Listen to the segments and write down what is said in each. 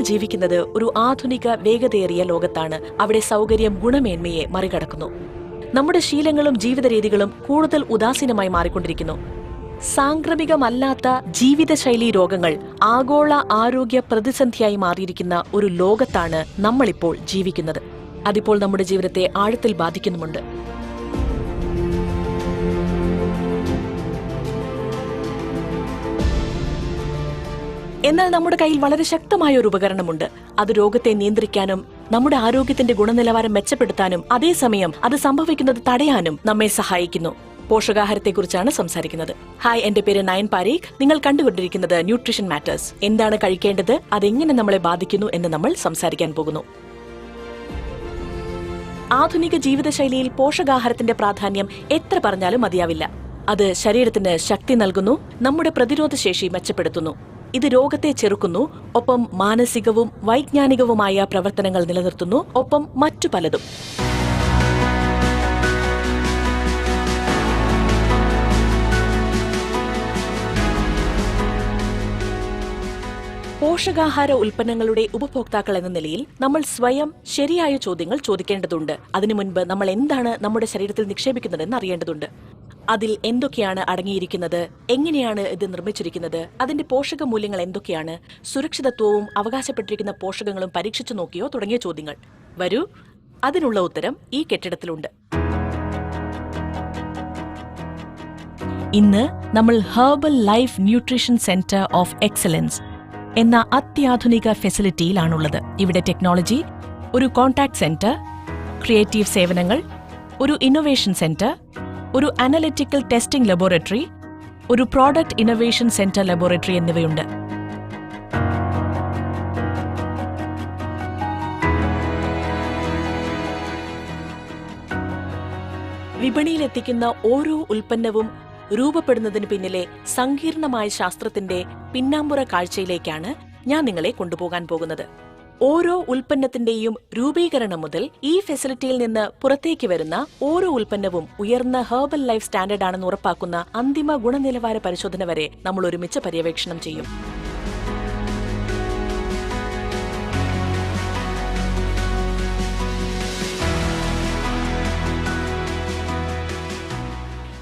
ജീവിക്കുന്നത് ഒരു ആധുനിക വേഗതയേറിയ ലോകത്താണ്. അവിടെ സൗകര്യം ഗുണമേന്മയെ മറികടക്കുന്നു. നമ്മുടെ ശീലങ്ങളും ജീവിതരീതികളും കൂടുതൽ ഉദാസീനമായി മാറിക്കൊണ്ടിരിക്കുന്നു. സാംക്രമികമല്ലാത്ത ജീവിതശൈലി രോഗങ്ങൾ ആഗോള ആരോഗ്യ പ്രതിസന്ധിയായി മാറിയിരിക്കുന്ന ഒരു ലോകത്താണ് നമ്മളിപ്പോൾ ജീവിക്കുന്നത്. അതിപ്പോൾ നമ്മുടെ ജീവിതത്തെ ആഴത്തിൽ ബാധിക്കുന്നുമുണ്ട്. എന്നാൽ നമ്മുടെ കയ്യിൽ വളരെ ശക്തമായ ഒരു ഉപകരണമുണ്ട്. അത് രോഗത്തെ നിയന്ത്രിക്കാനും നമ്മുടെ ആരോഗ്യത്തിന്റെ ഗുണനിലവാരം മെച്ചപ്പെടുത്താനും അതേസമയം അത് സംഭവിക്കുന്നത് തടയാനും നമ്മെ സഹായിക്കുന്നു. പോഷകാഹാരത്തെക്കുറിച്ചാണ് സംസാരിക്കുന്നത്. ഹായ് എന്റെ പേര് നയൻ പാരീഖ്. നിങ്ങൾ കണ്ടുകൊണ്ടിരിക്കുന്നത് ന്യൂട്രീഷൻ മാറ്റേഴ്സ് എന്താണ് കഴിക്കേണ്ടത്? അതെങ്ങനെ നമ്മളെ ബാധിക്കുന്നു എന്ന് നമ്മൾ സംസാരിക്കാൻ പോകുന്നു. ആധുനിക ജീവിതശൈലിയിൽ പോഷകാഹാരത്തിന്റെ പ്രാധാന്യം എത്ര പറഞ്ഞാലും മതിയാവില്ല. അത് ശരീരത്തിന് ശക്തി നൽകുന്നു നമ്മുടെ പ്രതിരോധ ശേഷി മെച്ചപ്പെടുത്തുന്നു. ഇത് രോഗത്തെ ചെറുക്കുന്നു ഒപ്പം മാനസികവും വൈജ്ഞാനികവുമായ പ്രവർത്തനങ്ങൾ നിലനിർത്തുന്നു ഒപ്പം മറ്റു പലതും. പോഷകാഹാര ഉൽപ്പന്നങ്ങളുടെ ഉപഭോക്താക്കൾ എന്ന നിലയിൽ നമ്മൾ സ്വയം ശരിയായ ചോദ്യങ്ങൾ ചോദിക്കേണ്ടതുണ്ട്. അതിനു മുൻപ് നമ്മൾ എന്താണ് നമ്മുടെ ശരീരത്തിൽ നിക്ഷേപിക്കുന്നതെന്ന് അറിയേണ്ടതുണ്ട്. അതിൽ എന്തൊക്കെയാണ് അടങ്ങിയിരിക്കുന്നത്? എങ്ങനെയാണ് ഇത് നിർമ്മിച്ചിരിക്കുന്നത്? അതിന്റെ പോഷക മൂല്യങ്ങൾ എന്തൊക്കെയാണ്? സുരക്ഷിതത്വവും അവകാശപ്പെട്ടിരിക്കുന്ന പോഷകങ്ങളും പരീക്ഷിച്ചു നോക്കിയോ തുടങ്ങിയ ചോദ്യങ്ങൾ. വരൂ അതിനുള്ള ഉത്തരം ഈ കെട്ടിടത്തിലുണ്ട്. ഇന്ന് നമ്മൾ Herbalife nutrition centre of excellence എന്ന അത്യാധുനിക ഫെസിലിറ്റിയിലാണുള്ളത്. ഇവിടെ ടെക്നോളജി ഒരു കോൺടാക്ട് സെന്റർ ക്രിയേറ്റീവ് സേവനങ്ങൾ ഒരു ഇന്നൊവേഷൻ സെന്റർ ഒരു അനലിറ്റിക്കൽ ടെസ്റ്റിംഗ് ലബോറട്ടറി ഒരു പ്രോഡക്റ്റ് ഇന്നൊവേഷൻ സെന്റർ ലബോറട്ടറി എന്നിവയുണ്ട്. വിപണിയിലെത്തിക്കുന്ന ഓരോ ഉൽപ്പന്നവും രൂപപ്പെടുന്നതിന് പിന്നിലെ സങ്കീർണമായ ശാസ്ത്രത്തിന്റെ പിന്നാമ്പുറ കാഴ്ചയിലേക്കാണ് ഞാൻ നിങ്ങളെ കൊണ്ടുപോകാൻ പോകുന്നത്. ഓരോ ഉൽപ്പന്നത്തിന്റെയും രൂപീകരണം മുതൽ ഈ ഫെസിലിറ്റിയിൽ നിന്ന് പുറത്തേക്ക് വരുന്ന ഓരോ ഉൽപ്പന്നവും ഉയർന്ന ഹെർബൽ ലൈഫ് സ്റ്റാൻഡേർഡ് ആണെന്ന് ഉറപ്പാക്കുന്ന അന്തിമ ഗുണനിലവാര പരിശോധന വരെ നമ്മൾ ഒരുമിച്ച് പര്യവേക്ഷണം ചെയ്യും.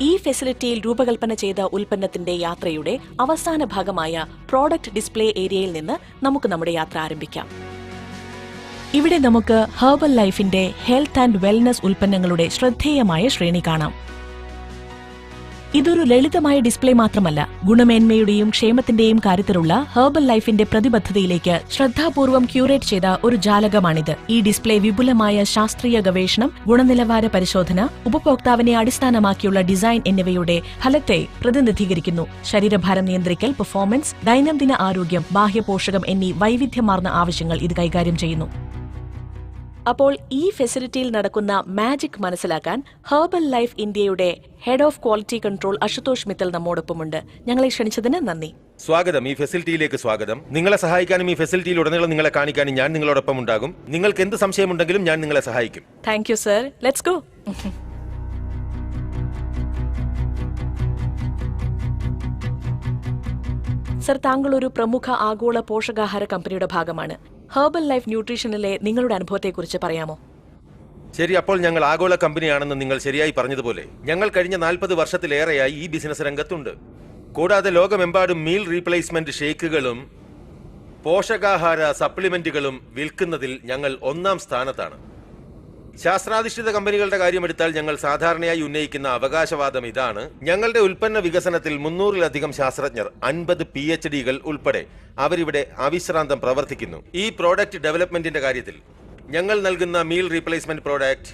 ഈ ഫെസിലിറ്റിയിൽ രൂപകൽപ്പന ചെയ്ത ഉൽപ്പന്നത്തിന്റെ യാത്രയുടെ അവസാന ഭാഗമായ പ്രോഡക്റ്റ് ഡിസ്പ്ലേ ഏരിയയിൽ നിന്ന് നമുക്ക് നമ്മുടെ യാത്ര ആരംഭിക്കാം. ഇവിടെ നമുക്ക് ഹെർബൽ ലൈഫിന്റെ ഹെൽത്ത് ആൻഡ് വെൽനസ് ഉൽപ്പന്നങ്ങളുടെ ശ്രദ്ധേയമായ ശ്രേണി കാണാം. ഇതൊരു ലളിതമായ ഡിസ്പ്ലേ മാത്രമല്ല ഗുണമേന്മയുടെയും ക്ഷേമത്തിന്റെയും കാര്യത്തിലുള്ള ഹെർബൽ ലൈഫിന്റെ പ്രതിബദ്ധതയിലേക്ക് ശ്രദ്ധാപൂർവം ക്യൂറേറ്റ് ചെയ്ത ഒരു ജാലകമാണിത്. ഈ ഡിസ്പ്ലേ വിപുലമായ ശാസ്ത്രീയ ഗവേഷണം ഗുണനിലവാര പരിശോധന ഉപഭോക്താവിനെ അടിസ്ഥാനമാക്കിയുള്ള ഡിസൈൻ എന്നിവയുടെ ഫലത്തെ പ്രതിനിധീകരിക്കുന്നു. ശരീരഭാരം നിയന്ത്രിക്കൽ പെർഫോമൻസ് ദൈനംദിന ആരോഗ്യം ബാഹ്യപോഷകം എന്നീ വൈവിധ്യമാർന്ന ആവശ്യങ്ങൾ ഇത് കൈകാര്യം ചെയ്യുന്നു. അപ്പോൾ ഈ ഫെസിലിറ്റിയിൽ നടക്കുന്ന മാജിക് മനസ്സിലാക്കാൻ ഹെർബൽ ലൈഫ് ഇന്ത്യയുടെ head of quality control Ashutosh Mittal നമ്മോടൊപ്പമുണ്ട്. ഞങ്ങളെ ക്ഷണിച്ചതിന് നന്ദി. സ്വാഗതം. ഈ ഫെസിലിറ്റിയിലേക്ക് സ്വാഗതം. നിങ്ങളെ സഹായിക്കാനും ഈ ഫെസിലിറ്റിയിൽ ഉടനീളം നിങ്ങളെ കാണിക്കാനും ഞാൻ നിങ്ങളോടൊപ്പം ഉണ്ടാകും. നിങ്ങൾക്ക് എന്ത് സംശയമുണ്ടെങ്കിലും ഞാൻ നിങ്ങളെ സഹായിക്കും. Thank you sir let's go sir താങ്കൾ ഒരു പ്രമുഖ ആഗോള പോഷകാഹാര കമ്പനിയുടെ ഭാഗമാണ്. ഹെർബൽ ലൈഫ് ന്യൂട്രീഷനിലെ നിങ്ങളുടെ അനുഭവത്തെക്കുറിച്ച് പറയാമോ? ശരി അപ്പോൾ ഞങ്ങൾ ആഗോള കമ്പനിയാണെന്ന് നിങ്ങൾ ശരിയായി പറഞ്ഞതുപോലെ ഞങ്ങൾ കഴിഞ്ഞ നാൽപ്പത് വർഷത്തിലേറെയായി ഈ ബിസിനസ് രംഗത്തുണ്ട്. കൂടാതെ ലോകമെമ്പാടും മീൽ റീപ്ലേസ്മെന്റ് ഷേക്കുകളും പോഷകാഹാര സപ്ലിമെന്റുകളും വിൽക്കുന്നതിൽ ഞങ്ങൾ ഒന്നാം സ്ഥാനത്താണ്. ശാസ്ത്രാധിഷ്ഠിത കമ്പനികളുടെ കാര്യമെടുത്താൽ ഞങ്ങൾ സാധാരണയായി ഉന്നയിക്കുന്ന അവകാശവാദം ഇതാണ്. ഞങ്ങളുടെ ഉൽപ്പന്ന വികസനത്തിൽ മുന്നൂറിലധികം ശാസ്ത്രജ്ഞർ അൻപത് പി എച്ച് ഡികൾ ഉൾപ്പെടെ അവരിവിടെ അവിശ്രാന്തം പ്രവർത്തിക്കുന്നു. ഈ പ്രോഡക്റ്റ് ഡെവലപ്മെന്റിന്റെ കാര്യത്തിൽ ഞങ്ങൾ നൽകുന്ന മീൽ റീപ്ലേസ്മെന്റ് പ്രോഡക്റ്റ്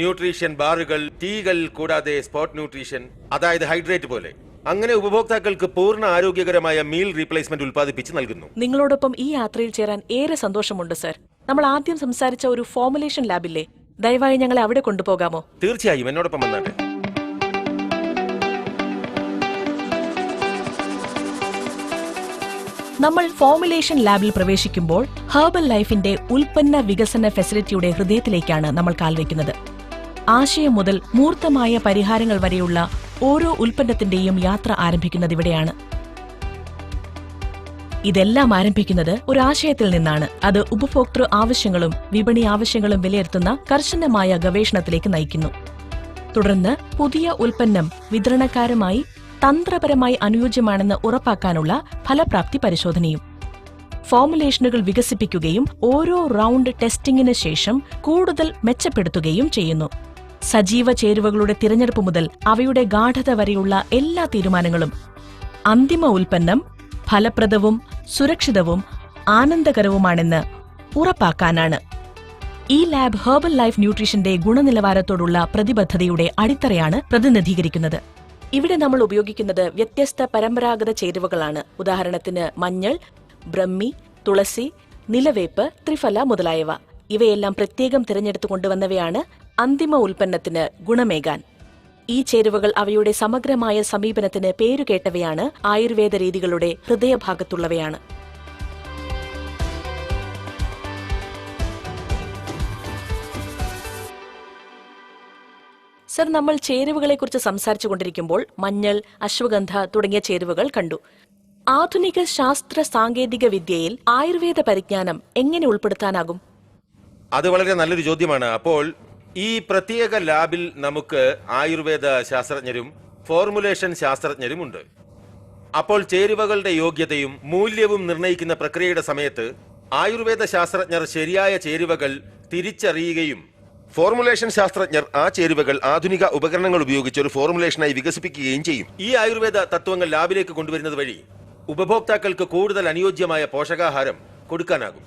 ന്യൂട്രീഷ്യൻ ബാറുകൾ ടീകൾ കൂടാതെ സ്പോട്ട് ന്യൂട്രീഷൻ അതായത് ഹൈഡ്രേറ്റ് പോലെ. അങ്ങനെ ഉപഭോക്താക്കൾക്ക് പൂർണ ആരോഗ്യകരമായ മീൽ റീപ്ലേസ്മെന്റ് ഉൽപ്പാദിപ്പിച്ച് നൽകുന്നു. നിങ്ങളോടൊപ്പം ഈ യാത്രയിൽ ചേരാൻ ഏറെ സന്തോഷമുണ്ട് സർ നമ്മൾ ആദ്യം സംസാരിച്ച ഒരു ഫോർമുലേഷൻ ലാബില്ലേ ദയവായി ഞങ്ങളെ അവിടെ കൊണ്ടുപോകാമോ? തീർച്ചയായും എന്നോടൊപ്പം വന്നാട്ടെ. നമ്മൾ ഫോമുലേഷൻ ലാബിൽ പ്രവേശിക്കുമ്പോൾ ഹെർബൽ ലൈഫിന്റെ ഉൽപ്പന്ന വികസന ഫെസിലിറ്റിയുടെ ഹൃദയത്തിലേക്കാണ് നമ്മൾ കാൽവെക്കുന്നത് ആശയം മുതൽ മൂർത്തമായ പരിഹാരങ്ങൾ വരെയുള്ള ഓരോ ഉൽപ്പന്നത്തിന്റെയും യാത്ര ആരംഭിക്കുന്നത് ഇവിടെയാണ്. ഇതെല്ലാം ആരംഭിക്കുന്നത് ഒരു ആശയത്തിൽ നിന്നാണ്. അത് ഉപഭോക്തൃ ആവശ്യങ്ങളും വിപണി ആവശ്യങ്ങളും വിലയിരുത്തുന്ന കർശനമായ ഗവേഷണത്തിലേക്ക് നയിക്കുന്നു. തുടർന്ന് പുതിയ ഉൽപ്പന്നം വിതരണക്കാരുമായി തന്ത്രപരമായി അനുയോജ്യമാണെന്ന് ഉറപ്പാക്കാനുള്ള ഫലപ്രാപ്തി പരിശോധനയും ഫോർമുലേഷനുകൾ വികസിപ്പിക്കുകയും ഓരോ റൗണ്ട് ടെസ്റ്റിംഗിന് ശേഷം കൂടുതൽ മെച്ചപ്പെടുത്തുകയും ചെയ്യുന്നു. സജീവ ചേരുവകളുടെ തിരഞ്ഞെടുപ്പ് മുതൽ അവയുടെ ഗാഠത വരെയുള്ള എല്ലാ തീരുമാനങ്ങളും അന്തിമ ഉൽപ്പന്നം ഫലപ്രദവും സുരക്ഷിതവും ആനന്ദകരവുമാണെന്ന് ഉറപ്പാക്കാനാണ്. ഈ ലാബ് ഹെർബൽ ലൈഫ് ന്യൂട്രീഷന്റെ ഗുണനിലവാരത്തോടുള്ള പ്രതിബദ്ധതയുടെ അടിത്തറയാണ് പ്രതിനിധീകരിക്കുന്നത്. ഇവിടെ നമ്മൾ ഉപയോഗിക്കുന്നത് വ്യത്യസ്ത പരമ്പരാഗത ചേരുവകളാണ്. ഉദാഹരണത്തിന് മഞ്ഞൾ ബ്രഹ്മി തുളസി നിലവേപ്പ് ത്രിഫല മുതലായവ. ഇവയെല്ലാം പ്രത്യേകം തിരഞ്ഞെടുത്തു കൊണ്ടുവന്നവയാണ് അന്തിമ ഉൽപ്പന്നത്തിന് ഗുണമേകാൻ. ഈ ചേരുവകൾ അവയുടെ സമഗ്രമായ സമീപനത്തിന് പേരുകേട്ടവയാണ് ആയുർവേദ രീതികളുടെ ഹൃദയഭാഗത്തുള്ളവയാണ്. സർ നമ്മൾ ചേരുവകളെക്കുറിച്ച് സംസാരിച്ചു കൊണ്ടിരിക്കുമ്പോൾ മഞ്ഞൾ അശ്വഗന്ധ തുടങ്ങിയ ചേരുവകൾ കണ്ടു. ആധുനിക ശാസ്ത്ര സാങ്കേതിക വിദ്യയിൽ ആയുർവേദ പരിജ്ഞാനം എങ്ങനെ ഉൾപ്പെടുത്താനാകും? അത് വളരെ നല്ലൊരു ചോദ്യമാണ്. അപ്പോൾ ഈ പ്രത്യേക ലാബിൽ നമുക്ക് ആയുർവേദ ശാസ്ത്രജ്ഞരും ഫോർമുലേഷൻ ശാസ്ത്രജ്ഞരും ഉണ്ട് അപ്പോൾ ചേരുവകളുടെ യോഗ്യതയും മൂല്യവും നിർണയിക്കുന്ന പ്രക്രിയയുടെ സമയത്ത് ആയുർവേദ ശാസ്ത്രജ്ഞർ ശരിയായ ചേരുവകൾ തിരിച്ചറിയുകയും ഫോർമുലേഷൻ ശാസ്ത്രജ്ഞർ ആ ചേരുവകൾ ആധുനിക ഉപകരണങ്ങൾ ഉപയോഗിച്ച് ഒരു ഫോർമുലേഷനായി വികസിപ്പിക്കുകയും ചെയ്യും. ഈ ആയുർവേദ തത്വങ്ങൾ ലാബിലേക്ക് കൊണ്ടുവരുന്നത് വഴി ഉപഭോക്താക്കൾക്ക് കൂടുതൽ അനുയോജ്യമായ പോഷകാഹാരം കൊടുക്കാനാകും.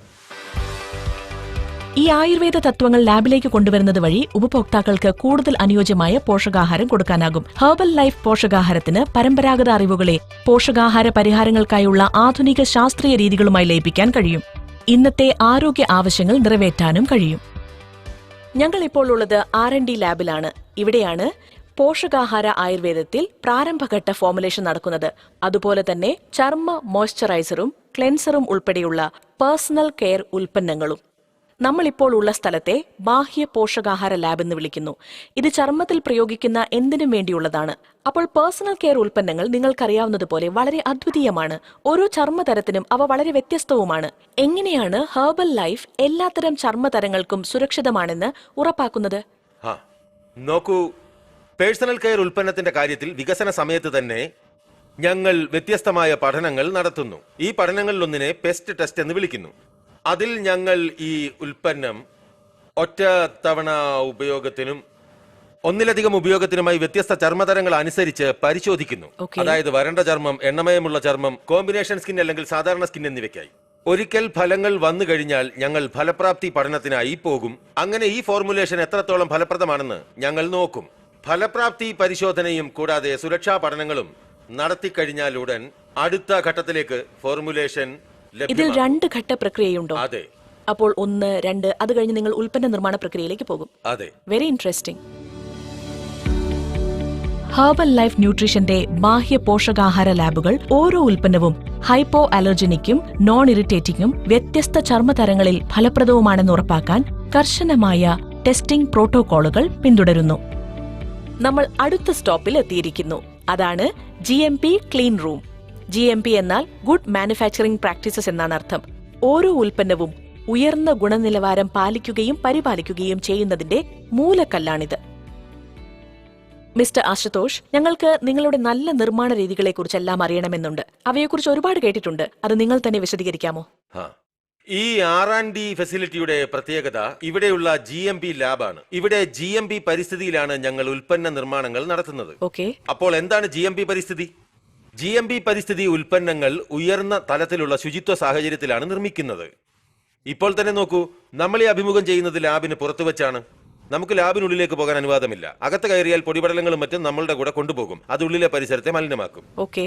ഈ ആയുർവേദ തത്വങ്ങൾ ലാബിലേക്ക് കൊണ്ടുവരുന്നത് വഴി ഉപഭോക്താക്കൾക്ക് കൂടുതൽ അനുയോജ്യമായ പോഷകാഹാരം കൊടുക്കാനാകും. ഹെർബൽ ലൈഫ് പോഷകാഹാരത്തിന് പരമ്പരാഗത അറിവുകളെ പോഷകാഹാര പരിഹാരങ്ങൾക്കായുള്ള ആധുനിക ശാസ്ത്രീയ രീതികളുമായി ലയിപ്പിക്കാൻ കഴിയും. ഇന്നത്തെ ആരോഗ്യ ആവശ്യങ്ങൾ നിറവേറ്റാനും കഴിയും. ഞങ്ങൾ ഇപ്പോൾ ഉള്ളത് ആർ എൻ ഡി ലാബിലാണ്. ഇവിടെയാണ് പോഷകാഹാര ആയുർവേദത്തിൽ പ്രാരംഭഘട്ട ഫോർമുലേഷൻ നടക്കുന്നത്. അതുപോലെ തന്നെ ചർമ്മ മോയ്സ്ചറൈസറും ക്ലെൻസറും ഉൾപ്പെടെയുള്ള പേഴ്സണൽ കെയർ ഉൽപ്പന്നങ്ങളും. നമ്മൾ ഇപ്പോൾ ഉള്ള സ്ഥലത്തെ ബാഹ്യ പോഷകാഹാര ലാബ് എന്ന് വിളിക്കുന്നു. ഇത് ചർമ്മത്തിൽ പ്രയോഗിക്കുന്ന എന്തിനും വേണ്ടിയുള്ളതാണ്. അപ്പോൾ പേഴ്സണൽ കെയർ ഉൽപ്പന്നങ്ങൾ നിങ്ങൾക്കറിയാവുന്നതുപോലെ വളരെ അദ്വിതീയമാണ്. ഓരോ ചർമ്മതരത്തിനും അവ വളരെ വ്യത്യസ്തവുമാണ്. എങ്ങനെയാണ് ഹെർബൽ ലൈഫ് എല്ലാത്തരം ചർമ്മതരങ്ങൾക്കും സുരക്ഷിതമാണെന്ന് ഉറപ്പാക്കുന്നത്? നോക്കൂ. പേഴ്സണൽ കെയർ ഉൽപ്പന്നത്തിന്റെ കാര്യത്തിൽ വികസന സമയത്ത് തന്നെ ഞങ്ങൾ വ്യത്യസ്തമായ പഠനങ്ങൾ നടത്തുന്നു. ഈ പഠനങ്ങളിലൊന്നിനെ പെസ്റ്റ് ടെസ്റ്റ് എന്ന് വിളിക്കുന്നു. അതിൽ ഞങ്ങൾ ഈ ഉൽപ്പന്നം ഒറ്റ തവണ ഉപയോഗത്തിനും ഒന്നിലധികം ഉപയോഗത്തിനുമായി വ്യത്യസ്ത ചർമ്മതരങ്ങൾ അനുസരിച്ച് പരിശോധിക്കുന്നു. അതായത് വരണ്ട ചർമ്മം എണ്ണമയമുള്ള ചർമ്മം കോമ്പിനേഷൻ സ്കിൻ അല്ലെങ്കിൽ സാധാരണ സ്കിൻ എന്നിവയ്ക്കായി. ഒരിക്കൽ ഫലങ്ങൾ വന്നു കഴിഞ്ഞാൽ ഞങ്ങൾ ഫലപ്രാപ്തി പഠനത്തിനായി പോകും. അങ്ങനെ ഈ ഫോർമുലേഷൻ എത്രത്തോളം ഫലപ്രദമാണെന്ന് ഞങ്ങൾ നോക്കും. ഫലപ്രാപ്തി പരിശോധനയും കൂടാതെ സുരക്ഷാ പഠനങ്ങളും നടത്തിക്കഴിഞ്ഞാലുടൻ അടുത്ത ഘട്ടത്തിലേക്ക് ഫോർമുലേഷൻ ഇതിൽ രണ്ട് ഘട്ട പ്രക്രിയയുണ്ടോ? അതെ. അപ്പോൾ ഒന്ന് രണ്ട് അത് കഴിഞ്ഞ് നിങ്ങൾ ഉൽപ്പന്ന നിർമ്മാണ പ്രക്രിയയിലേക്ക് പോകും. അതെ. വെരി ഇൻട്രസ്റ്റിംഗ് ഹെർബൽ ലൈഫ് ന്യൂട്രീഷന്റെ ബാഹ്യ പോഷകാഹാര ലാബുകൾ ഓരോ ഉൽപ്പന്നവും ഹൈപ്പോ അലർജനിക്കും നോൺ ഇറിറ്റേറ്റിംഗും വ്യത്യസ്ത ചർമ്മതരങ്ങളിൽ ഫലപ്രദവുമാണെന്ന് ഉറപ്പാക്കാൻ കർശനമായ ടെസ്റ്റിംഗ് പ്രോട്ടോകോളുകൾ പിന്തുടരുന്നു. നമ്മൾ അടുത്ത സ്റ്റോപ്പിൽ എത്തിയിരിക്കുന്നു. അതാണ് G M P clean room G M P എന്നാൽ ഗുഡ് മാനുഫാക്ചറിംഗ് പ്രാക്ടീസസ് എന്നാണ് അർത്ഥം. ഓരോ ഉൽപ്പന്നവും ഉയർന്ന ഗുണനിലവാരം പാലിക്കുകയും പരിപാലിക്കുകയും ചെയ്യുന്നതിന്റെ മൂലക്കല്ലാണിത്. മിസ്റ്റർ ആശുതോഷ് ഞങ്ങൾക്ക് നിങ്ങളുടെ നല്ല നിർമ്മാണ രീതികളെക്കുറിച്ചെല്ലാം അറിയണമെന്നുണ്ട്. അവയെക്കുറിച്ച് ഒരുപാട് കേട്ടിട്ടുണ്ട്. അത് നിങ്ങൾ തന്നെ വിശദീകരിക്കാമോ. ഈ ആർ ആൻഡ് ഡി ഫെസിലിറ്റിയുടെ പ്രത്യേകത ഇവിടെയുള്ള ജി എം പി ലാബാണ്. ഇവിടെ ജി എം പി പരിസ്ഥിതിയിലാണ് ഞങ്ങൾ ഉൽപ്പന്ന നിർമ്മാണങ്ങൾ നടത്തുന്നത്. ഓക്കെ. അപ്പോൾ എന്താണ് ജി എം പി പരിസ്ഥിതി? ജി എം ബി പരിസ്ഥിതി ഉൽപ്പന്നങ്ങൾ ഉയർന്ന തലത്തിലുള്ള ശുചിത്വ സാഹചര്യത്തിലാണ് നിർമ്മിക്കുന്നത്. ഇപ്പോൾ തന്നെ നോക്കൂ നമ്മൾ ഈ അഭിമുഖം ചെയ്യുന്നത് ലാബിന് പുറത്തു വെച്ചാണ്. നമുക്ക് ലാബിനുള്ളിലേക്ക് പോകാൻ അനുവാദമില്ല. അകത്ത് കയറിയാൽ പൊടിപടലങ്ങളും മറ്റും നമ്മളുടെ കൂടെ കൊണ്ടുപോകും. അത് ഉള്ളിലെ പരിസരത്തെ മലിനമാക്കും. ഓക്കെ.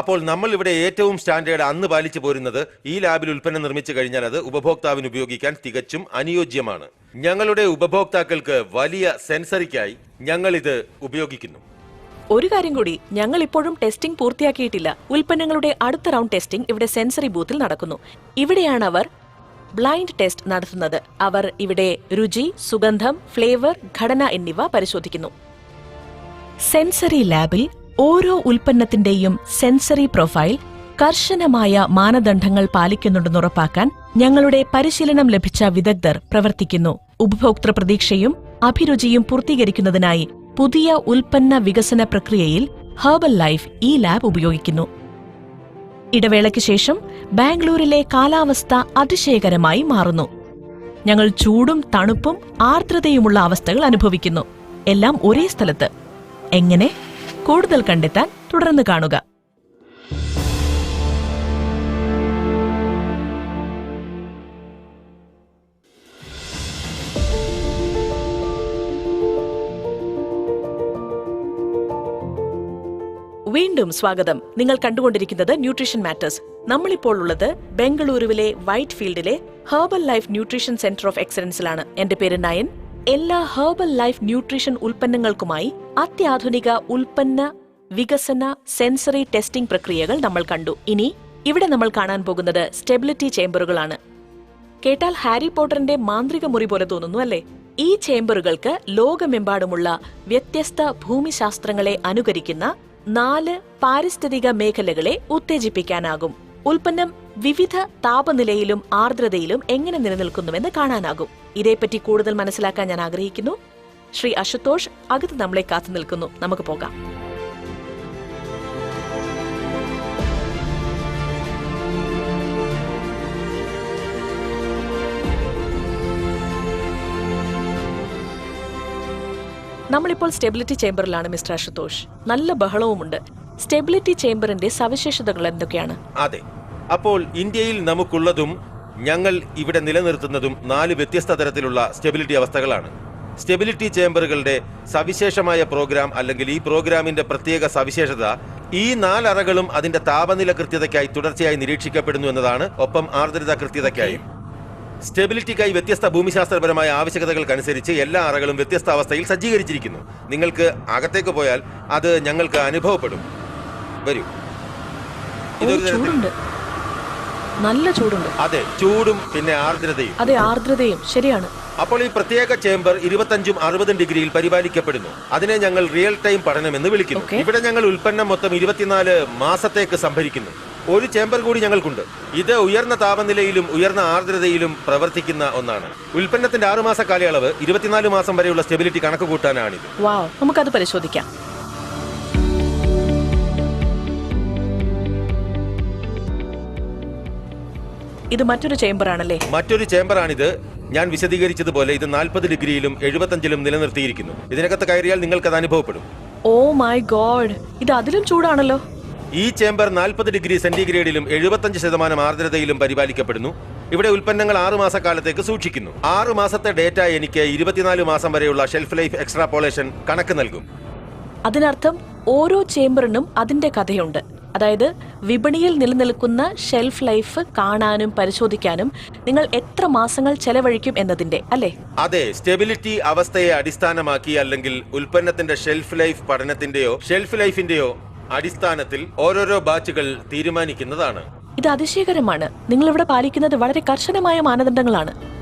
അപ്പോൾ നമ്മൾ ഇവിടെ ഏറ്റവും സ്റ്റാൻഡേർഡ് അന്ന് പാലിച്ചു പോരുന്നത് ഈ ലാബിൽ ഉൽപ്പന്നം നിർമ്മിച്ചു കഴിഞ്ഞാൽ അത് ഉപഭോക്താവിന് ഉപയോഗിക്കാൻ തികച്ചും അനുയോജ്യമാണ്. ഞങ്ങളുടെ ഉപഭോക്താക്കൾക്ക് വലിയ സെൻസറിക്കായി ഞങ്ങൾ ഇത് ഉപയോഗിക്കുന്നു. ഒരു കാര്യം കൂടി ഞങ്ങൾ ഇപ്പോഴും ടെസ്റ്റിംഗ് പൂർത്തിയാക്കിയിട്ടില്ല. ഉൽപ്പന്നങ്ങളുടെ അടുത്ത റൗണ്ട് ടെസ്റ്റിംഗ് ഇവിടെ സെൻസറി ബൂത്തിൽ നടക്കുന്നു. ഇവിടെയാണ് അവർ ബ്ലൈൻഡ് ടെസ്റ്റ് നടത്തുന്നത്. അവർ ഇവിടെ രുചി സുഗന്ധം ഫ്ലേവർ ഘടന എന്നിവ പരിശോധിക്കുന്നു. സെൻസറി ലാബിൽ ഓരോ ഉൽപ്പന്നത്തിന്റെയും സെൻസറി പ്രൊഫൈൽ കർശനമായ മാനദണ്ഡങ്ങൾ പാലിക്കുന്നുണ്ടെന്ന് ഉറപ്പാക്കാൻ ഞങ്ങളുടെ പരിശീലനം ലഭിച്ച വിദഗ്ധർ പ്രവർത്തിക്കുന്നു. ഉപഭോക്തൃ പ്രതീക്ഷയും അഭിരുചിയും പൂർത്തീകരിക്കുന്നതിനായി പുതിയ ഉൽപ്പന്ന വികസന പ്രക്രിയയിൽ ഹെർബൽ ലൈഫ് ഈ ലാബ് ഉപയോഗിക്കുന്നു. ഇടവേളയ്ക്ക് ശേഷം ബാംഗ്ലൂരിലെ കാലാവസ്ഥ അതിശയകരമായി മാറുന്നു. ഞങ്ങൾ ചൂടും തണുപ്പും ആർദ്രതയുമുള്ള അവസ്ഥകൾ അനുഭവിക്കുന്നു. എല്ലാം ഒരേ സ്ഥലത്ത്. എങ്ങനെ? കൂടുതൽ കണ്ടെത്താൻ തുടർന്ന് കാണുക. വീണ്ടും സ്വാഗതം. നിങ്ങൾ കണ്ടുകൊണ്ടിരിക്കുന്നത് ന്യൂട്രീഷൻ മാറ്റേഴ്സ് നമ്മളിപ്പോൾ ഉള്ളത് ബംഗളൂരുവിലെ വൈറ്റ് ഫീൽഡിലെ Herbalife nutrition centre of എക്സലൻസിലാണ് എന്റെ പേര് നയൻ. എല്ലാ ഹെർബൽ ലൈഫ് ന്യൂട്രീഷൻ ഉൽപ്പന്നങ്ങൾക്കുമായി അത്യാധുനിക ഉൽപ്പന്ന വികസന സെൻസറി ടെസ്റ്റിംഗ് പ്രക്രിയകൾ നമ്മൾ കണ്ടു. ഇനി ഇവിടെ നമ്മൾ കാണാൻ പോകുന്നത് സ്റ്റെബിലിറ്റി ചേംബറുകളാണ് കേട്ടാൽ ഹാരി പോട്ടറിന്റെ മാന്ത്രിക മുറി പോലെ തോന്നുന്നു അല്ലേ? ഈ ചേംബറുകൾക്ക് ലോകമെമ്പാടുമുള്ള വ്യത്യസ്ത ഭൂമിശാസ്ത്രങ്ങളെ അനുകരിക്കുന്ന നാല് പാരിസ്ഥിതിക മേഖലകളെ ഉത്തേജിപ്പിക്കാനാകും. ഉൽപ്പന്നം വിവിധ താപനിലയിലും ആർദ്രതയിലും എങ്ങനെ നിലനിൽക്കുന്നുവെന്ന് കാണാനാകും. ഇതേപ്പറ്റി കൂടുതൽ മനസ്സിലാക്കാൻ ഞാൻ ആഗ്രഹിക്കുന്നു. ശ്രീ അശുതോഷ് അകത്ത് നമ്മളെ കാത്തു നിൽക്കുന്നു. നമുക്ക് പോകാം. നമ്മളിപ്പോൾ സ്റ്റെബിലിറ്റി ചേംബറിലാണ് മിസ്റ്റർ അശുതോഷ്. നല്ല ബഹളവുമുണ്ട്. സ്റ്റെബിലിറ്റി ചേംബറിന്റെ സവിശേഷതകൾ എന്തൊക്കെയാണ്? അതെ. അപ്പോൾ ഇന്ത്യയിൽ നമുക്കുള്ളതും ഞങ്ങൾ ഇവിടെ നിലനിർത്തുന്നതും നാല് വ്യത്യസ്ത തരത്തിലുള്ള സ്റ്റെബിലിറ്റി അവസ്ഥകളാണ്. സ്റ്റെബിലിറ്റി ചേംബറുകളുടെ സവിശേഷമായ പ്രോഗ്രാം അല്ലെങ്കിൽ ഈ പ്രോഗ്രാമിന്റെ പ്രത്യേക സവിശേഷത ഈ നാലറകളും അതിന്റെ താപനില കൃത്യതയ്ക്കായി തുടർച്ചയായി നിരീക്ഷിക്കപ്പെടുന്നു എന്നതാണ്. ഒപ്പം ആർദ്രത കൃത്യതയ്ക്കായും. സ്റ്റെബിലിറ്റിക്കായി വ്യത്യസ്ത ഭൂമിശാസ്ത്രപരമായ ആവശ്യകതകൾക്കനുസരിച്ച് എല്ലാ അറകളും വ്യത്യസ്ത അവസ്ഥയിൽ സജ്ജീകരിച്ചിരിക്കുന്നു. നിങ്ങൾക്ക് അകത്തേക്ക് പോയാൽ അത് ഞങ്ങൾക്ക് അനുഭവപ്പെടും. വരൂ. ചൂടുണ്ട്. നല്ല ചൂടുണ്ട്. അതെ ചൂടും പിന്നെ ആർദ്രതയും. അതെ ആർദ്രതയും. ശരിയാണ്. അപ്പോൾ ഈ പ്രത്യേക ചേംബർ ഇരുപത്തഞ്ചും അറുപതും ഡിഗ്രിയിൽ പരിപാലിക്കപ്പെടുന്നു. അതിനെ ഞങ്ങൾ റിയൽ ടൈം പഠനം എന്ന് വിളിക്കുന്നു ഇവിടെ ഞങ്ങൾ ഉൽപ്പന്നം മൊത്തം ഇരുപത്തിനാല് മാസത്തേക്ക് സംഭരിക്കുന്നു. ഒരു ചേമ്പർ കൂടി ഞങ്ങൾക്കുണ്ട്. ഇത് ഉയർന്ന താപനിലയിലും ഉയർന്ന ആർദ്രതയിലും പ്രവർത്തിക്കുന്ന ഒന്നാണ്. ഉൽപ്പന്നത്തിന്റെ ആറുമാസ കാലയളവ് ഇരുപത്തിനാല് മാസം വരെയുള്ള സ്റ്റെബിലിറ്റി കണക്ക് കൂട്ടാനാണിത് വാവ് നമുക്കത് പരിശോധിക്കാം. ഇത് മറ്റൊരു ചേംബറാണല്ലേ? മറ്റൊരു ചേംബറാണിത്. ഞാൻ വിശദീകരിച്ചതുപോലെ ഇത് നാൽപ്പത് ഡിഗ്രിയിലും എഴുപത്തഞ്ചിലും നിലനിർത്തിയിരിക്കുന്നു. ഇതിനകത്ത് കയറിയാൽ നിങ്ങൾക്ക് അത് അനുഭവപ്പെടും. ഓ മൈ ഗോഡ് ഇത് അതിലും ചൂടാണല്ലോ. ഈ ചേംബർ നാൽപ്പത് ഡിഗ്രി സെന്റിഗ്രേഡിലും എഴുപത്തഞ്ച് ശതമാനം ആർദ്രതയിലും പരിപാലിക്കപ്പെടുന്നു. ഇവിടെ ഉൽപ്പന്നങ്ങൾ ആറു മാസക്കാലത്തേക്ക് സൂക്ഷിക്കുന്നു. ആറു മാസത്തെ ഡേറ്റ എനിക്ക് ഇരുപത്തിനാല് മാസം വരെയുള്ള ഷെൽഫ് ലൈഫ് എക്സ്ട്രാപോളേഷൻ കണക്ക് നൽകും. അതിനർത്ഥം ഓരോ ചേംബറിനും അതിന്റെ കഥയുണ്ട്. അതായത് വിപണിയിൽ നിലനിൽക്കുന്ന ഷെൽഫ് ലൈഫ് കാണാനും പരിശോധിക്കാനും നിങ്ങൾ എത്ര മാസങ്ങൾ ചെലവഴിക്കും എന്നതിന്റെ അല്ലേ? അതെ സ്റ്റെബിലിറ്റി അവസ്ഥയെ അടിസ്ഥാനമാക്കി അല്ലെങ്കിൽ ഉൽപ്പന്നത്തിന്റെ ഷെൽഫ് ലൈഫ് പഠനത്തിന്റെയോ ഷെൽഫ് ലൈഫിന്റെയോ അടിസ്ഥാനത്തിൽ ഓരോരോ ബാച്ചുകൾ തീരുമാനിക്കുന്നതാണ്. ഇത് അതിശയകരമാണ്. നിങ്ങൾ ഇവിടെ പാലിക്കുന്നത് വളരെ കർശനമായ മാനദണ്ഡങ്ങളാണ്.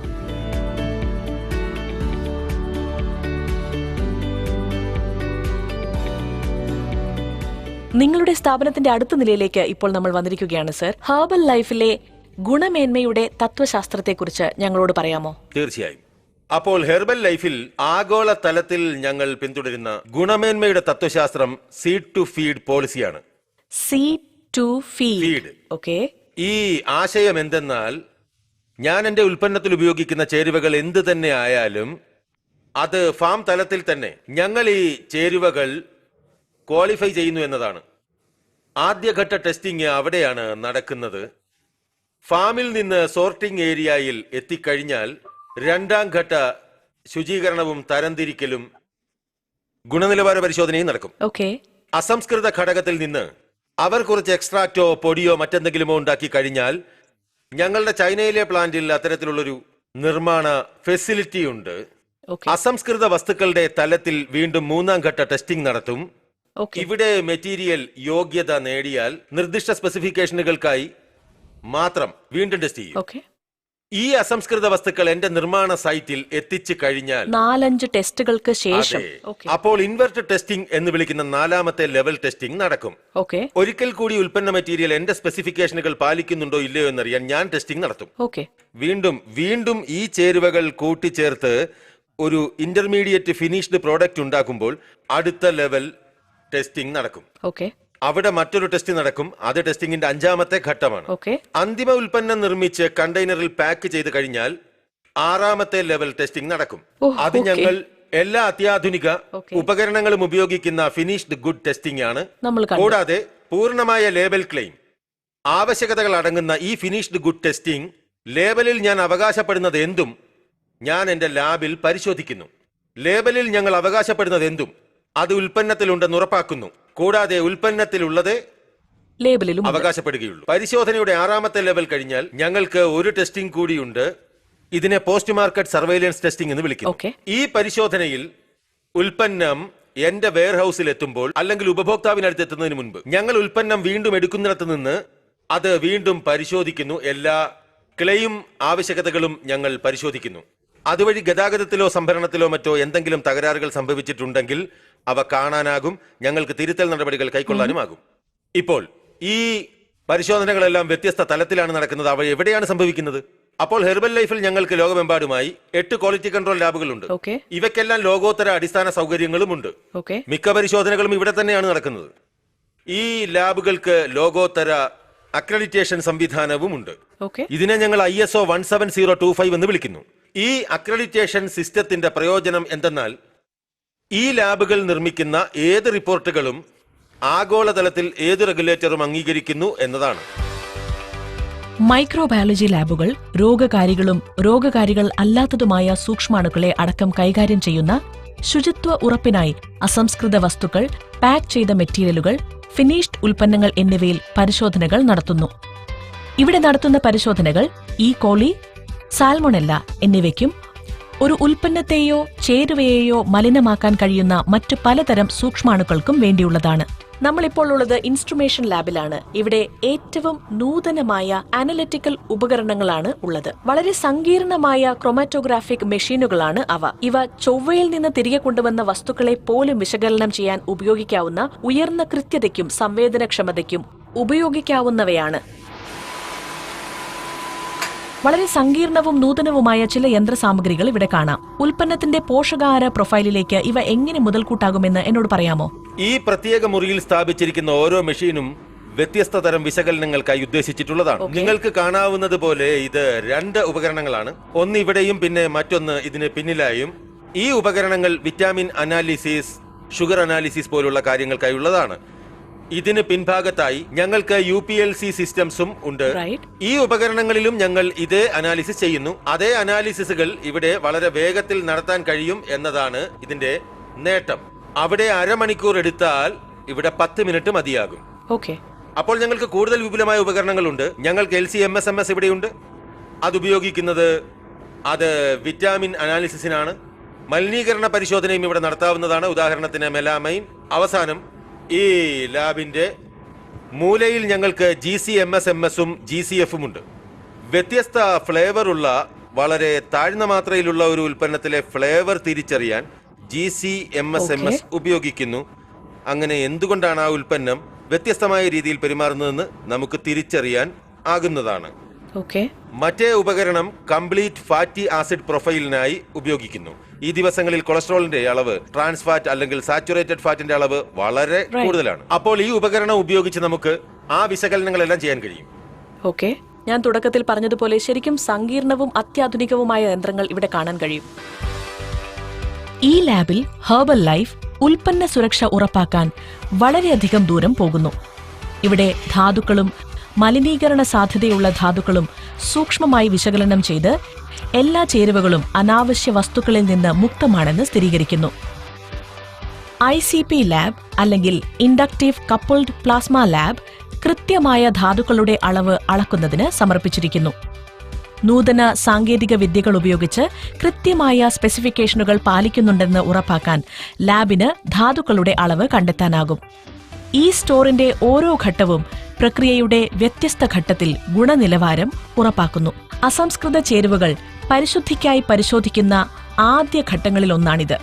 നിങ്ങളുടെ സ്ഥാപനത്തിന്റെ അടുത്ത നിലയിലേക്ക് ഇപ്പോൾ നമ്മൾ വന്നിരിക്കുകയാണ് സർ. ഹെർബൽ ലൈഫിലെ ഗുണമേന്മയുടെ തത്വശാസ്ത്രത്തെക്കുറിച്ച് ഞങ്ങളോട് പറയാമോ? തീർച്ചയായും. അപ്പോൾ ഹെർബൽ ലൈഫിൽ ആഗോള തലത്തിൽ ഞങ്ങൾ പിന്തുടരുന്ന ഗുണമേന്മയുടെ തത്വശാസ്ത്രം സീഡ് ടു ഫീഡ് പോളിസിയാണ് സീഡ് ടു ഫീഡ്. ഓക്കെ ഈ ആശയം എന്തെന്നാൽ ഞാൻ എന്റെ ഉൽപ്പന്നത്തിൽ ഉപയോഗിക്കുന്ന ചേരുവകൾ എന്ത് തന്നെ ആയാലും അത് ഫാം തലത്തിൽ തന്നെ ഞങ്ങൾ ഈ ചേരുവകൾ ക്വാളിഫൈ ചെയ്യുന്നു എന്നതാണ്. ആദ്യഘട്ട ടെസ്റ്റിംഗ് അവിടെയാണ് നടക്കുന്നത്. ഫാമിൽ നിന്ന് സോർട്ടിംഗ് ഏരിയയിൽ എത്തിക്കഴിഞ്ഞാൽ രണ്ടാം ഘട്ട ശുചീകരണവും തരംതിരിക്കലും ഗുണനിലവാര പരിശോധനയും നടക്കും. ഓക്കെ. അസംസ്കൃത ഘടകത്തിൽ നിന്ന് അവർ കുറച്ച് എക്സ്ട്രാക്റ്റോ പൊടിയോ മറ്റെന്തെങ്കിലുമോ ഉണ്ടാക്കി കഴിഞ്ഞാൽ ഞങ്ങളുടെ ചൈനയിലെ പ്ലാന്റിൽ അത്തരത്തിലുള്ളൊരു നിർമ്മാണ ഫെസിലിറ്റി ഉണ്ട്. അസംസ്കൃത വസ്തുക്കളുടെ തലത്തിൽ വീണ്ടും മൂന്നാം ഘട്ട ടെസ്റ്റിംഗ് നടത്തും. ഇവിടെ മെറ്റീരിയൽ യോഗ്യത നേടിയാൽ നിർദ്ദിഷ്ട സ്പെസിഫിക്കേഷനുകൾക്കായി മാത്രം വീണ്ടും ടെസ്റ്റ് ചെയ്യും. ഈ അസംസ്കൃത വസ്തുക്കൾ എന്റെ നിർമ്മാണ സൈറ്റിൽ എത്തിച്ചു കഴിഞ്ഞാൽ നാലഞ്ച് ടെസ്റ്റുകൾക്ക് ശേഷം. അപ്പോൾ ഇൻവെർട്ടർ ടെസ്റ്റിംഗ് എന്ന് വിളിക്കുന്ന നാലാമത്തെ ലെവൽ ടെസ്റ്റിംഗ് നടക്കും. ഓക്കെ. ഒരിക്കൽ കൂടി ഉൽപ്പന്ന മെറ്റീരിയൽ എന്റെ സ്പെസിഫിക്കേഷനുകൾ പാലിക്കുന്നുണ്ടോ ഇല്ലയോ എന്നറിയാൻ ഞാൻ ടെസ്റ്റിംഗ് നടത്തും. ഓക്കെ. വീണ്ടും വീണ്ടും ഈ ചേരുവകൾ കൂട്ടിച്ചേർത്ത് ഒരു ഇന്റർമീഡിയറ്റ് ഫിനിഷ്ഡ് പ്രോഡക്റ്റ് ഉണ്ടാക്കുമ്പോൾ അടുത്ത ലെവൽ ടെസ്റ്റിംഗ് നടക്കും. ഓക്കെ. അവിടെ മറ്റൊരു ടെസ്റ്റ് നടക്കും. അത് ടെസ്റ്റിംഗിന്റെ അഞ്ചാമത്തെ ഘട്ടമാണ്. ഓക്കെ അന്തിമ ഉൽപ്പന്നം നിർമ്മിച്ച് കണ്ടെയ്നറിൽ പാക്ക് ചെയ്ത് കഴിഞ്ഞാൽ ആറാമത്തെ ലെവൽ ടെസ്റ്റിംഗ് നടക്കും. ഓ, അത് ഓക്കേ. ഞങ്ങൾ എല്ലാ അത്യാധുനിക ഓക്കേ. ഉപകരണങ്ങളും ഉപയോഗിക്കുന്ന ഫിനിഷ്ഡ് ഗുഡ് ടെസ്റ്റിംഗ് ആണ്. നമ്മൾ കണ്ടു. കൂടാതെ പൂർണമായ ലേബൽ ക്ലെയിം ആവശ്യകതകൾ അടങ്ങുന്ന ഈ ഫിനിഷ്ഡ് ഗുഡ് ടെസ്റ്റിംഗ് ലേബലിൽ ഞാൻ അവകാശപ്പെടുന്നത് എന്തും ഞാൻ എന്റെ ലാബിൽ പരിശോധിക്കുന്നു. ലേബലിൽ ഞങ്ങൾ അവകാശപ്പെടുന്നത് എന്തും അത് ഉൽപ്പന്നത്തിലുണ്ടെന്ന് ഉറപ്പാക്കുന്നു. കൂടാതെ ഉൽപ്പന്നത്തിലുള്ളത് ലേബലിലും അവകാശപ്പെടുകയുള്ളു. പരിശോധനയുടെ ആറാമത്തെ ലെവൽ കഴിഞ്ഞാൽ ഞങ്ങൾക്ക് ഒരു ടെസ്റ്റിംഗ് കൂടിയുണ്ട്. ഇതിനെ പോസ്റ്റ് മാർക്കറ്റ് സർവൈലൻസ് ടെസ്റ്റിംഗ് എന്ന് വിളിക്കുന്നു. ഈ പരിശോധനയിൽ ഉൽപ്പന്നം എന്റെ വെയർഹൌസിൽ എത്തുമ്പോൾ അല്ലെങ്കിൽ ഉപഭോക്താവിനടുത്ത് എത്തുന്നതിന് മുൻപ് ഞങ്ങൾ ഉൽപ്പന്നം വീണ്ടും എടുക്കുന്നിടത്ത് നിന്ന് അത് വീണ്ടും പരിശോധിക്കുന്നു. എല്ലാ ക്ലെയിം ആവശ്യകതകളും ഞങ്ങൾ പരിശോധിക്കുന്നു. അതുവഴി ഗതാഗതത്തിലോ സംഭരണത്തിലോ മറ്റോ എന്തെങ്കിലും തകരാറുകൾ സംഭവിച്ചിട്ടുണ്ടെങ്കിൽ അവ കാണാനാകും ഞങ്ങൾക്ക് തിരുത്തൽ നടപടികൾ കൈക്കൊള്ളാനുമാകും. ഇപ്പോൾ ഈ പരിശോധനകളെല്ലാം വ്യത്യസ്ത തലത്തിലാണ് നടക്കുന്നത്. അവ എവിടെയാണ് സംഭവിക്കുന്നത്? അപ്പോൾ ഹെർബൽ ലൈഫിൽ ഞങ്ങൾക്ക് ലോകമെമ്പാടുമായി എട്ട് ക്വാളിറ്റി കൺട്രോൾ ലാബുകൾ ഉണ്ട് ഇവയ്ക്കെല്ലാം ലോകോത്തര അടിസ്ഥാന സൗകര്യങ്ങളുമുണ്ട്. ഉണ്ട് മിക്ക പരിശോധനകളും ഇവിടെ തന്നെയാണ് നടക്കുന്നത്. ഈ ലാബുകൾക്ക് ലോകോത്തര അക്രഡിറ്റേഷൻ സംവിധാനവും ഉണ്ട് ഇതിനെ ഞങ്ങൾ I S O one seven zero two five എന്ന് വിളിക്കുന്നു. ഈ അക്രഡിറ്റേഷൻ സിസ്റ്റത്തിന്റെ പ്രയോജനം എന്തെന്നാൽ ഈ ലാബുകൾ നിർമ്മിക്കുന്ന ഏത് റിപ്പോർട്ടുകളും ആഗോളതലത്തിൽ ഏത് റെഗുലേറ്ററും അംഗീകരിക്കുന്നു എന്നതാണ്. മൈക്രോബയോളജി ലാബുകൾ രോഗകാരികളും രോഗകാരികൾ അല്ലാത്തതുമായ സൂക്ഷ്മാണുക്കളെ അടക്കം കൈകാര്യം ചെയ്യുന്ന ശുചിത്വ ഉറപ്പിനായി അസംസ്കൃത വസ്തുക്കൾ പാക്ക് ചെയ്ത മെറ്റീരിയലുകൾ ഫിനിഷ്ഡ് ഉൽപ്പന്നങ്ങൾ എന്നിവയിൽ പരിശോധനകൾ നടത്തുന്നു. ഇവിടെ നടത്തുന്ന പരിശോധനകൾ ഇ കോളി സാൽമൊണെല്ല എന്നിവയ്ക്കും ഒരു ഉൽപ്പന്നത്തെയോ ചേരുവയെയോ മലിനമാക്കാൻ കഴിയുന്ന മറ്റു പലതരം സൂക്ഷ്മാണുക്കൾക്കും വേണ്ടിയുള്ളതാണ്. നമ്മളിപ്പോൾ ഉള്ളത് ഇൻസ്ട്രുമേഷൻ ലാബിലാണ്. ഇവിടെ ഏറ്റവും നൂതനമായ അനലറ്റിക്കൽ ഉപകരണങ്ങളാണ് ഉള്ളത്. വളരെ സങ്കീർണമായ ക്രൊമാറ്റോഗ്രാഫിക് മെഷീനുകളാണ് അവ. ഇവ ചൊവ്വയിൽ നിന്ന് തിരികെ കൊണ്ടുവന്ന വസ്തുക്കളെ പോലും വിശകലനം ചെയ്യാൻ ഉപയോഗിക്കാവുന്ന ഉയർന്ന കൃത്യതയ്ക്കും സംവേദനക്ഷമതയ്ക്കും ഉപയോഗിക്കാവുന്നവയാണ്. വളരെ സങ്കീർണവും നൂതനവുമായ ചില യന്ത്രസാമഗ്രികൾ ഇവിടെ കാണാം. ഉൽപ്പന്നത്തിന്റെ പോഷകാര പ്രൊഫൈലിലേക്ക് ഇവ എങ്ങനെ മുതൽക്കൂട്ടാകുമെന്ന് എന്നോട് പറയാമോ? ഈ പ്രത്യേക മുറിയിൽ സ്ഥാപിച്ചിരിക്കുന്ന ഓരോ മെഷീനും വ്യത്യസ്ത തരം വിശകലനങ്ങൾക്കായി ഉദ്ദേശിച്ചിട്ടുള്ളതാണ്. നിങ്ങൾക്ക് കാണാവുന്നത് പോലെ ഇത് രണ്ട് ഉപകരണങ്ങളാണ്. ഒന്ന് ഇവിടെയും പിന്നെ മറ്റൊന്ന് ഇതിന് പിന്നിലായും. ഈ ഉപകരണങ്ങൾ വിറ്റാമിൻ അനാലിസിസ് ഷുഗർ അനാലിസിസ് പോലുള്ള കാര്യങ്ങൾക്കായുള്ളതാണ്. ഇതിന് പിൻഭാഗത്തായി ഞങ്ങൾക്ക് യു പി എൽ സി സിസ്റ്റംസും ഉണ്ട്. ഈ ഉപകരണങ്ങളിലും ഞങ്ങൾ ഇതേ അനാലിസിസ് ചെയ്യുന്നു. അതേ അനാലിസിസുകൾ ഇവിടെ വളരെ വേഗത്തിൽ നടത്താൻ കഴിയും എന്നതാണ് ഇതിന്റെ നേട്ടം. അവിടെ അരമണിക്കൂർ എടുത്താൽ ഇവിടെ പത്ത് മിനിറ്റ് മതിയാകും. ഓക്കെ അപ്പോൾ ഞങ്ങൾക്ക് കൂടുതൽ വിപുലമായ ഉപകരണങ്ങളുണ്ട്. ഞങ്ങൾക്ക് L C M S M S ഇവിടെയുണ്ട്. അത് ഉപയോഗിക്കുന്നത് അത് വിറ്റാമിൻ അനാലിസിസിനാണ്. മലിനീകരണ പരിശോധനയും ഇവിടെ നടത്താവുന്നതാണ്. ഉദാഹരണത്തിന് മെലാമൈൻ. അവസാനം ഈ ലാബിന്റെ മൂലയിൽ ഞങ്ങൾക്ക് G C M S M എസും ജി സി എഫും ഉണ്ട്. വ്യത്യസ്ത ഫ്ലേവറുള്ള വളരെ താഴ്ന്ന മാത്രയിലുള്ള ഒരു ഉൽപ്പന്നത്തിലെ ഫ്ലേവർ തിരിച്ചറിയാൻ G C M S M S ഉപയോഗിക്കുന്നു. അങ്ങനെ എന്തുകൊണ്ടാണ് ആ ഉൽപ്പന്നം വ്യത്യസ്തമായ രീതിയിൽ പെരുമാറുന്നതെന്ന് നമുക്ക് തിരിച്ചറിയാൻ ആകുന്നതാണ്. മറ്റേ ഉപകരണം കംപ്ലീറ്റ് ഫാറ്റി ആസിഡ് പ്രൊഫൈലിനായി ഉപയോഗിക്കുന്നു. ഈ ദിവസങ്ങളിൽ കൊളസ്ട്രോളിന്റെ അളവ് ട്രാൻസ് ഫാറ്റ് അല്ലെങ്കിൽ സാച്ചുറേറ്റഡ് ഫാറ്റിന്റെ അളവ് വളരെ കൂടുതലാണ്. അപ്പോൾ ഈ ഉപകരണം ഉപയോഗിച്ച് നമുക്ക് ആ വിശകലനങ്ങളെല്ലാം ചെയ്യാൻ കഴിയും. ഓക്കെ. ഞാൻ തുടക്കത്തിൽ പറഞ്ഞതുപോലെ ശരിക്കും സങ്കീർണവും അത്യാധുനികവുമായ യന്ത്രങ്ങൾ ഇവിടെ കാണാൻ കഴിയും. ഈ ലാബിൽ ഹെർബൽ ലൈഫ് ഉൽപ്പന്ന സുരക്ഷ ഉറപ്പാക്കാൻ വളരെയധികം ദൂരം പോകുന്നു. ഇവിടെ ധാതുക്കളും മലിനീകരണ സാധ്യതയുള്ള ധാതുക്കളും സൂക്ഷ്മമായി വിശകലനം ചെയ്ത് എല്ലാ ചേരുവകളും അനാവശ്യ വസ്തുക്കളിൽ നിന്ന് മുക്തമാണെന്ന് സ്ഥിരീകരിക്കുന്നു. ഐ സി പി ലാബ് അല്ലെങ്കിൽ ഇൻഡക്റ്റീവ് കപ്പിൾഡ് പ്ലാസ്മ ലാബ് കൃത്യമായ ധാതുക്കളുടെ അളവ് അളക്കുന്നതിന് സമർപ്പിച്ചിരിക്കുന്നു. നൂതന സാങ്കേതിക വിദ്യകൾ ഉപയോഗിച്ച് കൃത്യമായ സ്പെസിഫിക്കേഷനുകൾ പാലിക്കുന്നുണ്ടെന്ന് ഉറപ്പാക്കാൻ ലാബിന് ധാതുക്കളുടെ അളവ് കണ്ടെത്താനാകും. ഈ സ്റ്റോറിന്റെ ഓരോ ഘട്ടവും പ്രക്രിയയുടെ വ്യത്യസ്ത ഘട്ടത്തിൽ ഗുണനിലവാരം ഉറപ്പാക്കുന്നു. അസംസ്കൃത ചേരുവകൾ പരിശുദ്ധിക്കായി പരിശോധിക്കുന്ന ആദ്യ ഘട്ടങ്ങളിലൊന്നാണിത്.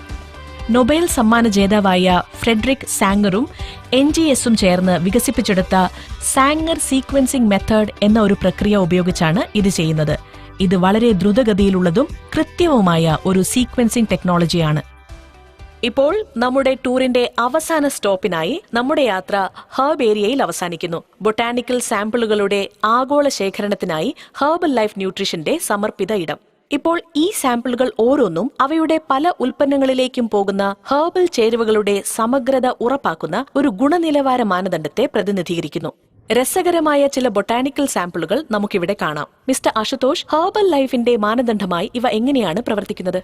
നൊബേൽ സമ്മാന ജേതാവായ ഫ്രെഡറിക് സാങ്ങറും എൻ ജി എസും ചേർന്ന് വികസിപ്പിച്ചെടുത്ത സാങ്ങർ സീക്വൻസിംഗ് മെത്തേഡ് എന്ന ഒരു പ്രക്രിയ ഉപയോഗിച്ചാണ് ഇത് ചെയ്യുന്നത്. ഇത് വളരെ ദ്രുതഗതിയിലുള്ളതും കൃത്യവുമായ ഒരു സീക്വൻസിംഗ് ടെക്നോളജിയാണ്. ഇപ്പോൾ നമ്മുടെ ടൂറിന്റെ അവസാന സ്റ്റോപ്പിനായി നമ്മുടെ യാത്ര ഹേർബ് ഏരിയയിൽ അവസാനിക്കുന്നു. ബൊട്ടാനിക്കൽ സാമ്പിളുകളുടെ ആഗോള ശേഖരണത്തിനായി ഹേർബൽ ലൈഫ് ന്യൂട്രീഷന്റെ സമർപ്പിത ഇടം. ഇപ്പോൾ ഈ സാമ്പിളുകൾ ഓരോന്നും അവയുടെ പല ഉൽപ്പന്നങ്ങളിലേക്കും പോകുന്ന ഹേർബൽ ചേരുവകളുടെ സമഗ്രത ഉറപ്പാക്കുന്ന ഒരു ഗുണനിലവാര മാനദണ്ഡത്തെ പ്രതിനിധീകരിക്കുന്നു. രസകരമായ ചില ബൊട്ടാനിക്കൽ സാമ്പിളുകൾ നമുക്കിവിടെ കാണാം. മിസ്റ്റർ അശുതോഷ് ഹേർബൽ ലൈഫിന്റെ മാനദണ്ഡമായി ഇവ എങ്ങനെയാണ് പ്രവർത്തിക്കുന്നത്?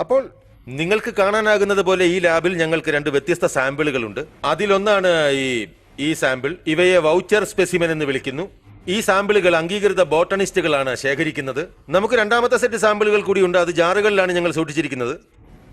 അപ്പോൾ നിങ്ങൾക്ക് കാണാനാകുന്നത് പോലെ ഈ ലാബിൽ ഞങ്ങൾക്ക് രണ്ട് വ്യത്യസ്ത സാമ്പിളുകളുണ്ട്. അതിലൊന്നാണ് ഈ ഈ സാമ്പിൾ. ഇവയെ വൗച്ചർ സ്പെസിമൻ എന്ന് വിളിക്കുന്നു. ഈ സാമ്പിളുകൾ അംഗീകൃത ബോട്ടണിസ്റ്റുകളാണ് ശേഖരിക്കുന്നത്. നമുക്ക് രണ്ടാമത്തെ സെറ്റ് സാമ്പിളുകൾ കൂടിയുണ്ട് അത് ജാറുകളിലാണ് ഞങ്ങൾ സൂക്ഷിച്ചിരിക്കുന്നത്.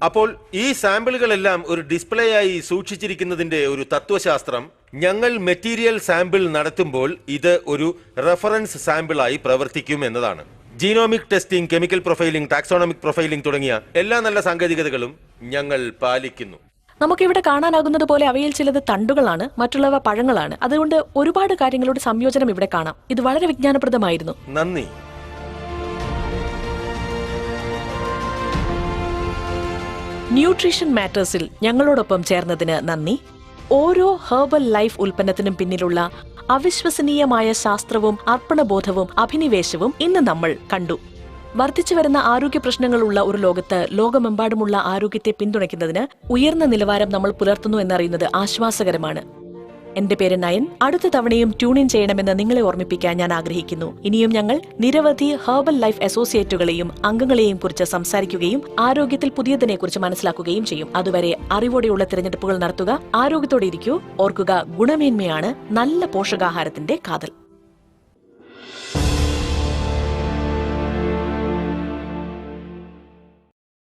അപ്പോൾ ഈ സാമ്പിളുകളെല്ലാം ഒരു ഡിസ്പ്ലേ ആയി സൂക്ഷിച്ചിരിക്കുന്നതിന്റെ ഒരു തത്വശാസ്ത്രം. ഞങ്ങൾ മെറ്റീരിയൽ സാമ്പിൾ നടത്തുമ്പോൾ ഇത് ഒരു റെഫറൻസ് സാമ്പിളായി പ്രവർത്തിക്കും എന്നതാണ്. Genomic testing chemical profiling taxonomic profiling തുടങ്ങിയ എല്ലാ നല്ല സാങ്കേതികതകളും ഞങ്ങൾ പാലിക്കുന്നു. നമുക്കിവിടെ കാണാനാകുന്നത് പോലെ അവയിൽ ചിലത് തണ്ടുകളാണ് മറ്റുള്ളവ പഴങ്ങളാണ്. അതുകൊണ്ട് ഒരുപാട് കാര്യങ്ങളുടെ സംയോജനം ഇവിടെ കാണാം. ഇത് വളരെ വിജ്ഞാനപ്രദമായിരുന്നു. നന്ദി. ന്യൂട്രീഷൻ മാറ്റേഴ്സിൽ ഞങ്ങളോടൊപ്പം ചേർന്നതിന് നന്ദി. ഓരോ ഹെർബൽ ലൈഫ് ഉൽപ്പന്നത്തിനും പിന്നിലുള്ള അവിശ്വസനീയമായ ശാസ്ത്രവും അർപ്പണബോധവും അഭിനിവേശവും ഇന്ന് നമ്മൾ കണ്ടു. വർദ്ധിച്ചു വരുന്ന ആരോഗ്യ പ്രശ്നങ്ങളുള്ള ഒരു ലോകത്ത് ലോകമെമ്പാടുമുള്ള ആരോഗ്യത്തെ പിന്തുണയ്ക്കുന്നതിന് ഉയർന്ന നിലവാരം നമ്മൾ പുലർത്തുന്നു എന്നറിയുന്നത് ആശ്വാസകരമാണ്. എന്റെ പേര് നയൻ. അടുത്ത തവണയും ട്യൂൺ ഇൻ ചെയ്യണമെന്ന് നിങ്ങളെ ഓർമ്മിപ്പിക്കാൻ ഞാൻ ആഗ്രഹിക്കുന്നു. ഇനിയും ഞങ്ങൾ നിരവധി ഹെർബൽ ലൈഫ് അസോസിയേറ്റുകളെയും അംഗങ്ങളെയും കുറിച്ച് സംസാരിക്കുകയും ആരോഗ്യത്തിൽ പുതിയതിനെ കുറിച്ച് മനസ്സിലാക്കുകയും ചെയ്യും. അതുവരെ അറിവോടെയുള്ള തിരഞ്ഞെടുപ്പുകൾ നടത്തുക ആരോഗ്യത്തോടെ ഇരിക്കൂ ഓർക്കുക ഗുണമേന്മയാണ് നല്ല പോഷകാഹാരത്തിന്റെ കാതൽ.